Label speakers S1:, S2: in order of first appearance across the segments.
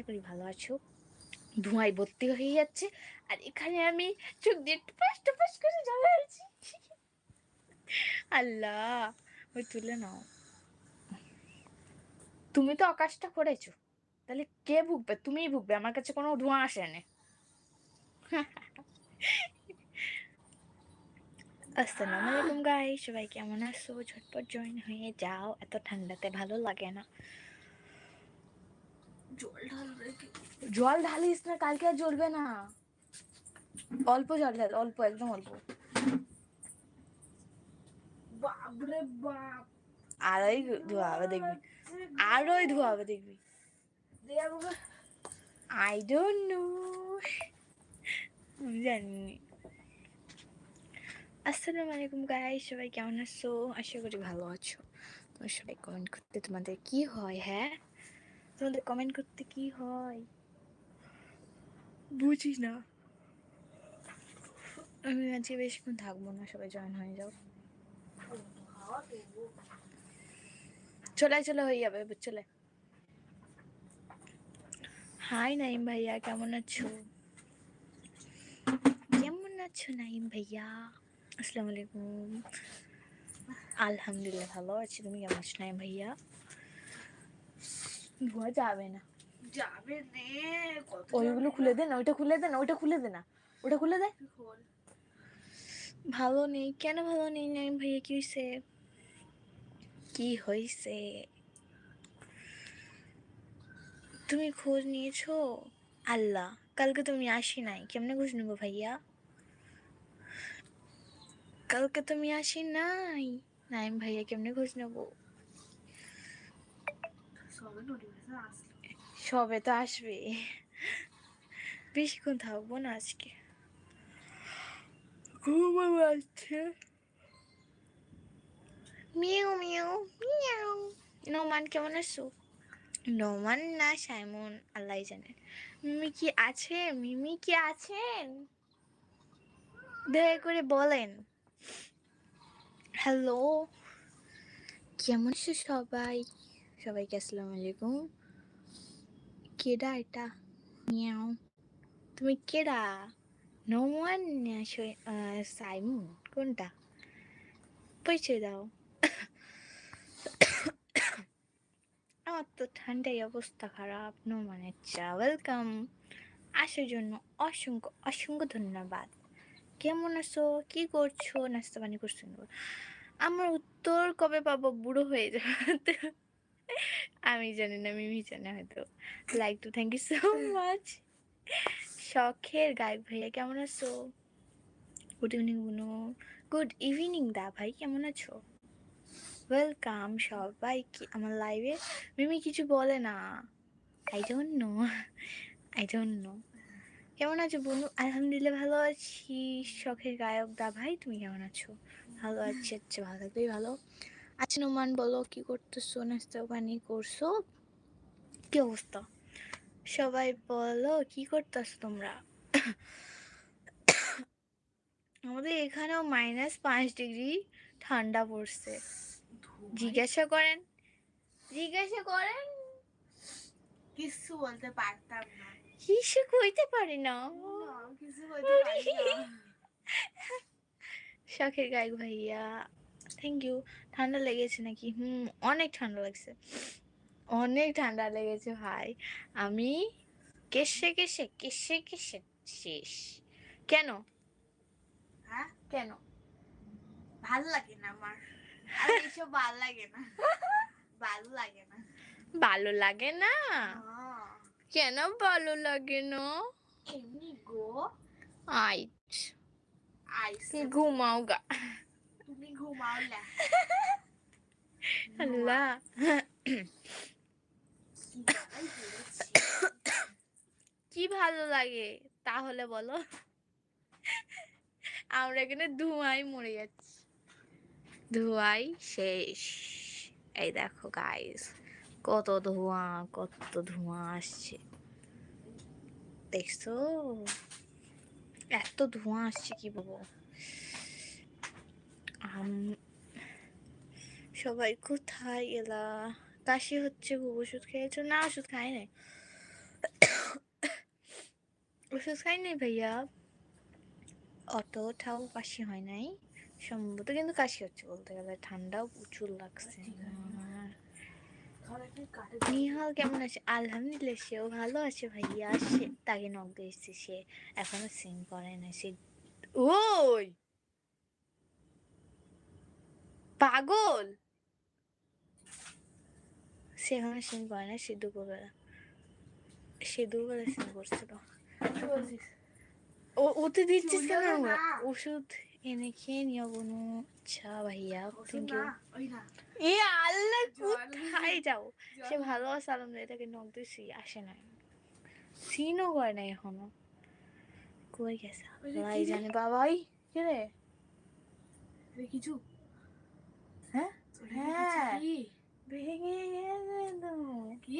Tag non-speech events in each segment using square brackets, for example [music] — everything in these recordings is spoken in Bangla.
S1: আশা করি ভালো আছো। ধোঁয়ায় ভর্তি হয়ে যাচ্ছে। আর এখানে আমি চোখ দিয়ে টুপাস করে জ্বালা আছি আল্লাহ, ওই তুলে নাও। তুমি তো আকাশটা করেছ। তাহলে কে ভুগবে? তুমিই ভুগবে। আমার কাছে কোনো ধোঁয়া আসে না। আসসালামু আলাইকুম গাই সবাই কেমন আছো? ঝটপট জয়েন হয়ে যাও। এত ঠান্ডাতে ভালো লাগে না।
S2: জল ঢাল
S1: জল ঢালিস না কালকে আর জ্বলবে না। অল্প জল ঢাল অল্প একদম অল্প।
S2: বাপরে বাপ।
S1: আরোই ধোয়া হবে দেখবি আরোই ধোয়া হবে দেখবি। আই ডোন্ট নো জানি। আসসালামু আলাইকুম গাই সবাই কেমন আছো? আশা করি ভালো আছো। তোমার সবাই কমেন্ট করতে তোমাদের কি হয় হ্যাঁ? তোমাদের কমেন্ট করতে কি হয়? বুঝি না। আমি আজকে বেশিক্ষণ থাকব না সবাই জয়েন হয়ে যাও। চলে চলে হয়ে যাবে চলে। হাই নাইম ভাইয়া কেমন আছো? কেমন আছো নাইম ভাইয়া? আসসালামু আলাইকুম। আলহামদুলিল্লাহ ভালো আছি। তুমি কেমন আছো নাইম ভাইয়া? যাবে না।
S2: যাবে রে কত
S1: ওইগুলো খুলে দে না ওইটা খুলে দে না ওইটা খুলে দে না ওটা খুলে দে। ভালো নেই কেন ভালো নেই নাইম ভাইয়া কি হয়েছে কি হয়েছে তুমি খোঁজ নিয়েছো? আল্লাহ কালকে তুমি আসি নাই কেমনে খোঁজ নেব ভাইয়া? কালকে তুমি আসি নাই। নাইম ভাইয়া কেমনে খোঁজ নেব?
S2: সবে নোটিফিকেশন আসলো।
S1: সবে তো আসবে। বেশিক্ষণ থাকব না আজকে। ঘুমাবো আসছে মিউ মিউ মিয়াও। নোমান কেমন আছো? নোমান না সাইমন আল্লাহ জানেন মিমি কি আছে? মিমি কি আছেন? দয়া করে বলেন। হ্যালো। কেমন আছো সবাই? সবাইকে আসসালামু আলাইকুম। কেডা এটা? মিয়াও। তুমি কেডা? নোমান সাইমন, কোনটা? পরিচয় দাও। আমার তো ঠান্ডাই অবস্থা খারাপ নো মানে চা ওয়েলকাম আসার জন্য অসংখ্য অসংখ্য ধন্যবাদ। কেমন আছো? কি করছ? নাস্তা পানি করছ? আমার উত্তর কবে পাবো? বুড়ো হয়ে যাবে। আমি জানি না, মিমি জানে হয়তো। Like to thank you so much শখের গায়ক ভাইয়া, কেমন আছো? গুড ইভিনিং বুনু। গুড ইভিনিং দা ভাই, কেমন আছো? ওয়েলকাম সবাই কি আমার লাইভে মিমি কিছু বলে না। I don't know I don't know কেমন আছো, বনু? আলহামদুলিল্লাহ ভালো আছি। শখের গায়ক দা ভাই, তুমি কেমন আছো? ভালো আছি আচ্ছা ভালো থাকবেই, ভালো। আচ্ছা নোমান বলো কি করতেছো? নাস্তা পানি করছ? কি অবস্থা? সবাই বলো কি করতেছো তোমরা? আমাদের এখানেও মাইনাস পাঁচ ডিগ্রি ঠান্ডা পড়ছে। জিজ্ঞাসা করেন। জিজ্ঞাসা করেন।
S2: কিছু বলতে পারতাম না।
S1: কিছু কইতে পারি না।
S2: কিছু বলতে পারি না। [laughs]
S1: শখের গায়ক ভাইয়া। থ্যাংক ইউ ঠান্ডা লেগেছে নাকি? হুম অনেক ঠান্ডা লাগছে। অনেক ঠান্ডা লেগেছে ভাই। আমি কেসে কেসে কেসে কেসে শেষ। কেন?
S2: হ্যাঁ?
S1: কেন?
S2: ভালো লাগে না আমার। আর ভালো লাগে না। ভালো লাগে না।
S1: ভালো লাগে না? কেন ভালো লাগে না?
S2: এমনি গো।
S1: আইট
S2: আইস।
S1: ঘুমাও গা। আল্লাহ [laughs] [coughs] কি ভালো লাগে? তাহলে বলো। [laughs] আমরা এখানে ধোঁয়ায় মরে যাচ্ছি। ধোঁয়াই শেষ। এই দেখো গাইস কত ধোঁয়া কত ধোঁয়া আসছে। দেখছ? এত ধোঁয়া আসছে কি বলব? সবাই কোথায় এলা? কাশি হচ্ছে, খুব ওষুধ খেয়েছো? না, ওষুধ খাই নাই। ওষুধ খাই নাই ভাইয়া। অতটাও কাশি হয় নাই। সম্ভবত কিন্তু কাশি হচ্ছে বলতে গেলে। ঠান্ডাও প্রচুর লাগছে। নিহাল কেমন আছে? আলহামদুলিল্লাহ, সেও ভালো আছে ভাইয়া। সে তাকে নক দিয়েছে, সে এখনও সিং করে না সে ওই! পাগল? সে এখনও সিং করে না সে দুপুরবেলা। সে দুপুরবেলা সিং করছিল। ও দিচ্ছিস কেন? ওষুধ এনে খেয়ে নিও কোনো আচ্ছা ভাইয়া থ্যাংক ইউ এ আল্লাহ কোথায় যাও? সে ভালো আছে আলহামদুলিল্লাহ তাকে নক দিয়েছি আসে নাই। সিনও করে নাই এখনও। কই গেছে?
S2: রে?
S1: জানে বাবাই। কে রে?
S2: কিছু।
S1: হ্যাঁ? ভেঙে গেছে তো
S2: কি?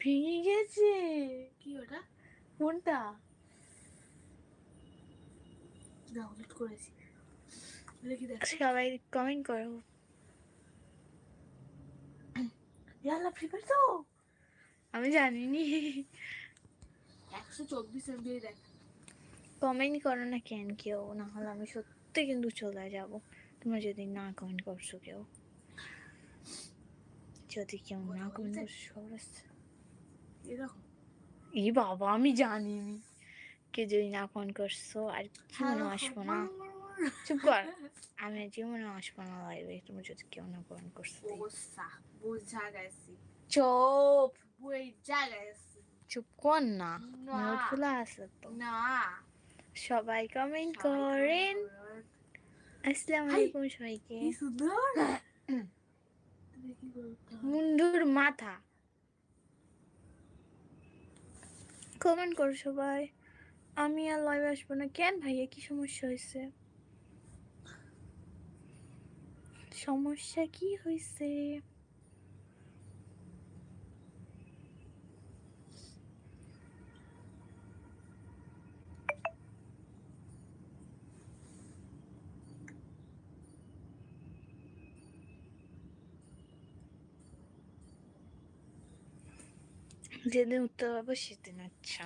S1: ভেঙে গেছে।
S2: কি ওটা?
S1: কোনটা
S2: ডাউনলোড করেছি।
S1: সবাই কমেন্ট করো। ইয়াল্লা ফ্রি ফায়ার তো? আমি জানিনি।
S2: একশো চব্বিশ এমবি দেখ।
S1: কমেন্ট করো না কেন কেউ না হলে আমি সত্যি কিন্তু চলে যাব। তোমরা যদি না কমেন্ট করছ কেউ। যদি কেউ না ই বাবা আমি জানিনি কে যদি না ফোন করছ আর জীবনে আসব না চুপ কর আমি জীবনে আসব না লাইভে তুমি যদি কেউ না কমেন্ট করছ
S2: বোঝা বোঝা গেছি
S1: চুপ
S2: বোঝা গেছি
S1: চুপ কর না
S2: না।
S1: মোট খোলা আছে তো
S2: না
S1: সবাই কমেন্ট করেন আসসালামু আলাইকুম সবাইকে
S2: সুন্দর?
S1: মুন্ডুর মাথা। কমেন্ট করো সবাই। আমি আর লাইভ আসব না। কেন ভাইয়া? কি সমস্যা হয়েছে? সমস্যা কি হয়েছে? যেদিন উঠতে পারব সেদিন আচ্ছা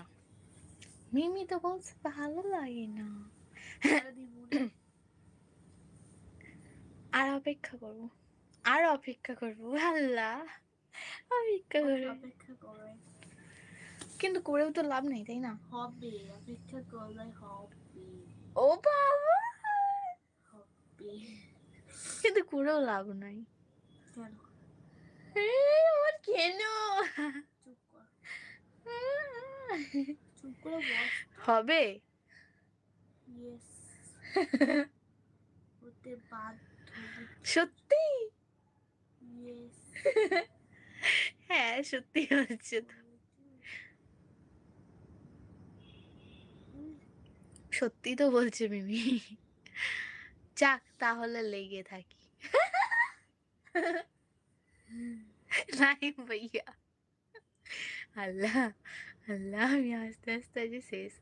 S1: মিমি তো বলছে ভালো লাগে না আর অপেক্ষা করব আর অপেক্ষা করব আল্লাহ অপেক্ষা করে
S2: অপেক্ষা করে
S1: কিন্তু করেও তো লাভ নেই তাই না
S2: হবে অপেক্ষা করলে হবে
S1: ও বাবা
S2: হবে
S1: কিন্তু করেও লাভ নাই
S2: কেন
S1: আমার কেন
S2: চুপ কর চুপ করে বস
S1: হবে? [laughs] সত্যি? [laughs] হ্যাঁ সত্যি হচ্ছে তো। সত্যি তো বলছে মিমি। [laughs] যাক তাহলে লেগে থাকি। নাই ভাইয়া। আল্লাহ আল্লাহ আমি আস্তে আস্তে আজ শেষ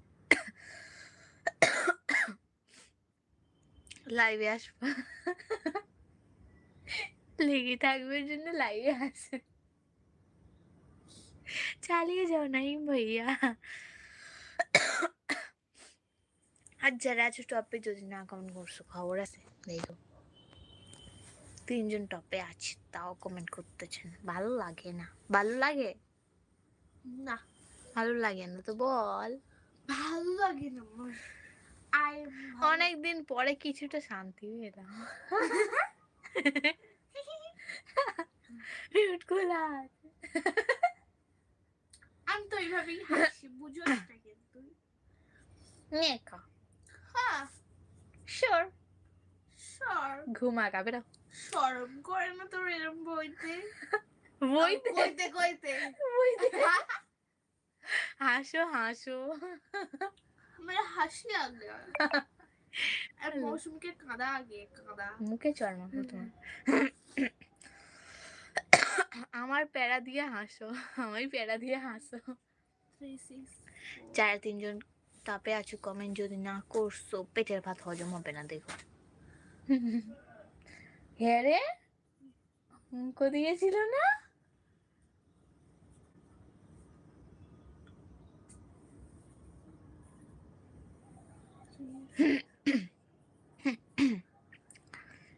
S1: লাইভে আসব লেগে থাকবে জন্য লাইভে আসে চালিয়ে যাও নাই ভাইয়া আর যারা আছো টপে যদি না কমেন্ট করছ খবর আছে দেখো তিনজন টপে আছে তাও কমেন্ট করতেছেন ভালো লাগে না ভালো লাগে
S2: না
S1: ভালো লাগে না তো বল।
S2: ভালো লাগে না
S1: অনেক দিন পরে কিছুটা শান্তি পেলাম। মিউট খোলা
S2: আমি তো এইভাবেই হাসি বুঝো না কিন্তু।
S1: নে খা।
S2: হ্যাঁ।
S1: শিওর
S2: সর
S1: ঘুমা খাবে না
S2: শরম করে না তোর এরম বইতে?
S1: বইতে
S2: কইতে কইতে
S1: বইতে হাসো হাসো
S2: আমার হাসি আগে আর মৌসুমকে কাঁদা আগে কাঁদা
S1: মুখে চল না তোমার আমার প্যারা দিয়ে হাসো আমায় প্যারা দিয়ে হাসো চার তিনজন তাপে আছো কমেন্ট যদি না করছ পেটের ভাত হজম হবে না দেখো হ্যাঁ রে অঙ্ক দিয়েছিল না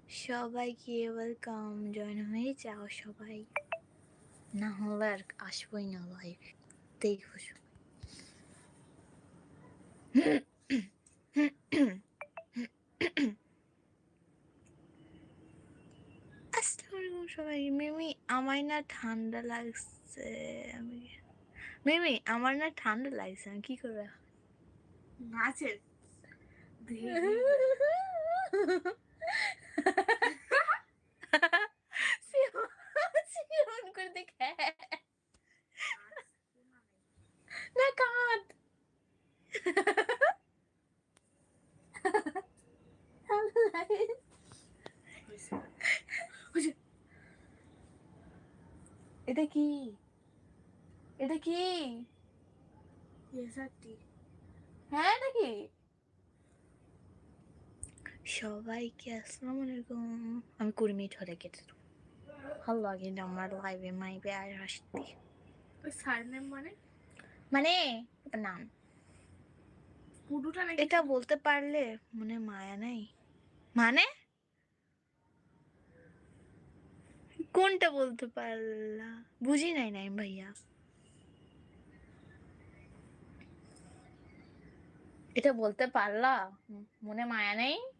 S1: সবাইকে ওয়েলকাম জয়েন হয়ে যাও সবাই। না হলে আর আসবোই না লাইভ দেখব সবাই। সবাই। মিমি, আমার না ঠান্ডা লাগছে। আমি মিমি, আমার না ঠান্ডা লাগছে আমি কি করব?
S2: নাচের।
S1: সিমন করে দেখে না কাঁদ এটা কি এটা কি হ্যাঁ এটা কি সবাইকে আসসালামু আলাইকুম। আমি কুড়ি মিনিট হলে কেটে দেবো। ভালো লাগে না আমার লাইভে মাইবে আর আসতে
S2: সারনেম মানে?
S1: মানে নাম।
S2: নাকি?
S1: এটা বলতে পারলে মনে মায়া নাই। মানে? কোনটা বলতে পারলা? বুঝি নাই নাই ভাইয়া। এটা বলতে পারলা? মনে মায়া নেই?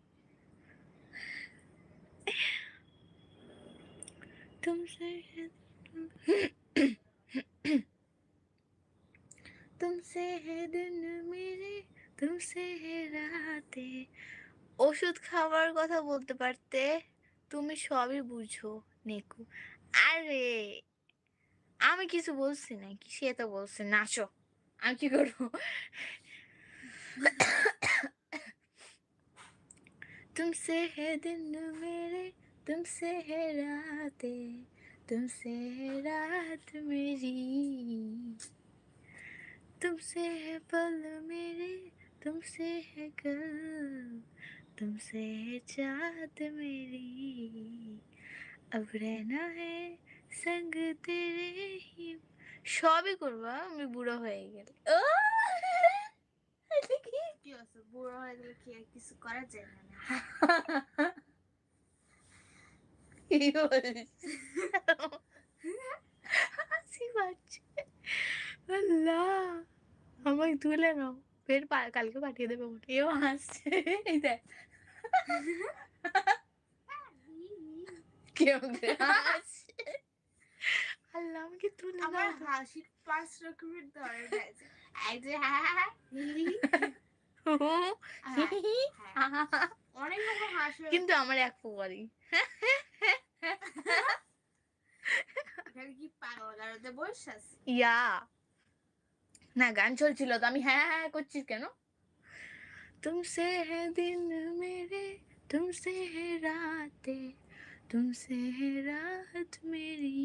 S1: तुमसे है तुमसे है दिन मेरे तुमसे है রাতে ওষুধ খাওয়ার কথা বলতে পারতে তুমি সবই বুঝো নেকু আরে আমি কিছু বলছি নাকি সে তো বলছে নাচো আমি কি করবো तुमसे है दिन मेरे तुमसे है रातें तुमसे है रात मेरी तुमसे है पल मेरे तुमसे है कल तुमसे है चाहत मेरी अब रहना है संग तेरे ही সবই করবা আমি বুড়ো হয়ে গেল ও এটা কি
S2: কি আছে বুড়ো হয়ে গেলে কি আর কিছু করা যায় না না
S1: কি? হাসি পাচ্ছে আল্লাহ আমাকে তুলে নাও ফের কালকে পাঠিয়ে দেবে মনে এও হাসছে এই দেখ করে হাসছে আল্লাহ আমাকে তুলে
S2: আমার হাসির পাঁচ রকমের ধরন আছে এক যে হ্যাঁ হ্যাঁ। অনেক রকম হাসি
S1: কিন্তু আমার এক
S2: এখানে কি পাগল গাড়োতে বসে আছে
S1: ইয়া না গান চলছিল তো আমি হ্যাঁ হ্যাঁ করছিস কেন तुमसे है दिन मेरे तुमसे है रातें तुमसे है रात मेरी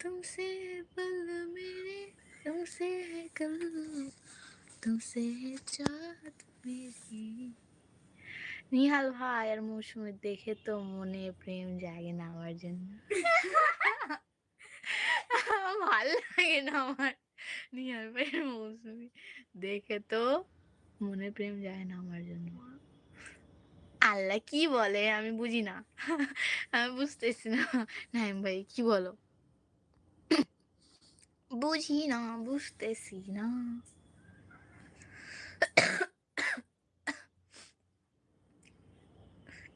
S1: तुमसे है पल मेरे तुमसे है कल तुमसे है चाहत मेरी নিহাল ভাই আর মৌসুমি দেখে তো মনে প্রেম জাগে না আমার জন্য। ভালো লাগে না আমার নিহাল ভাইয়ের মৌসুমি। দেখে তো মনে প্রেম যায় না আমার জন্য। আল্লাহ কি বলে আমি বুঝি না। আমি বুঝতেছি না। নাইম ভাই, কি বলো? বুঝি না, বুঝতেছি না।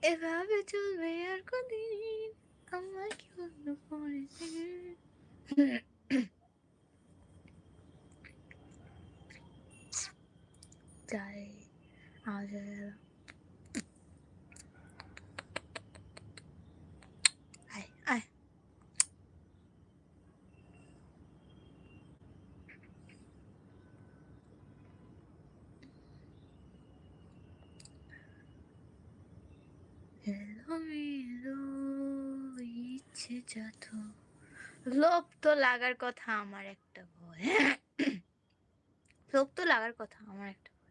S1: এভাবে চলবে আর কদিন আমার কি অন্য পড়ে লাগার কথা আমার একটা ভয়। লোভ তো লাগার কথা আমার একটা ভয়।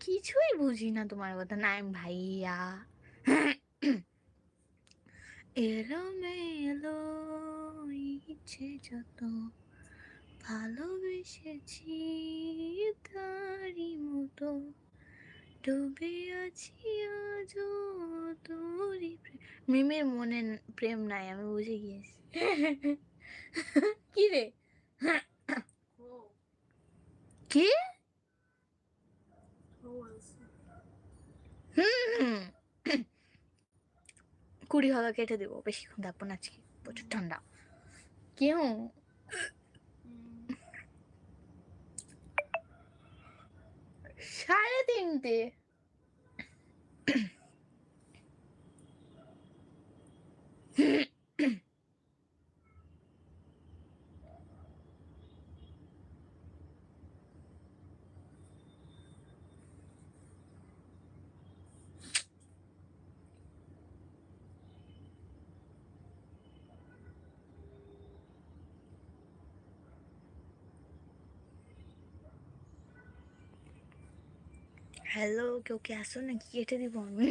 S1: কিছুই বুঝি না তোমার কথা। নাইম ভাইয়া। এলো মেলো ইচ্ছে যত ভালোবেসেছি তারি মতো। ডুবে আছি আজও তোরই প্রে- মিমির মনে প্রেম নাই আমি বুঝে গিয়েছি। কি রে? কি। কুড়ি হলো কেটে দেবো বেশিক্ষণ থাকব না আজকে প্রচুর ঠান্ডা। কেউ? সাড়ে তিনটে। হ্যালো কেউ কি আসো নাকি কেটে দিব আমি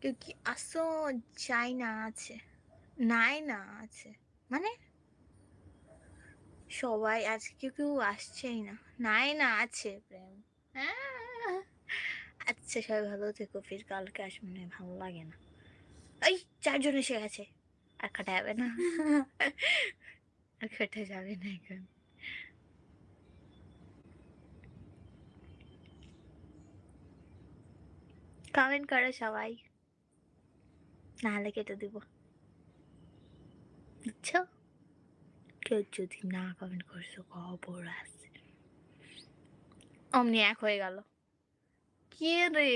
S1: কেউ কি আসো চাই না আছে নাই না আছে মানে সবাই আজকে কেউ কেউ আসছেই না নাই না আছে প্রেম হ্যাঁ। আচ্ছা সবাই ভালো থেকো ফির কালকে আসবে না ভালো লাগে না এই চারজন এসে গেছে আর কাটা যাবে না আর কাটা যাবে না এখন কমেন্ট করো সবাই। নাহলে কেটে দিব। বুঝছ? কেউ যদি না কমেন্ট করছ, খবর আছে। অমনি এক হয়ে গেল। কে রে?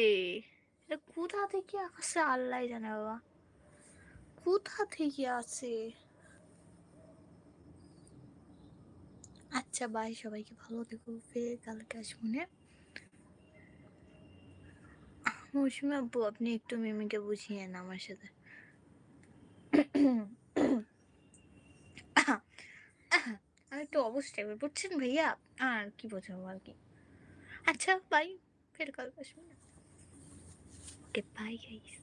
S1: এটা কোথা থেকে আসে আল্লাহ জানে বাবা। কোথা থেকে আসে? আচ্ছা বাই সবাইকে। ভালো থেকো। ফের কালকে আসব না মৌসুমি আব্বু আপনি একটু মিমিকে বুঝিয়ে নেন আমার সাথে। আমি একটু অবস্থায় বুঝছেন ভাইয়া? আর কি বোঝাবো আর কি? আচ্ছা বাই ফের কাল আসব না ওকে বাই গাইস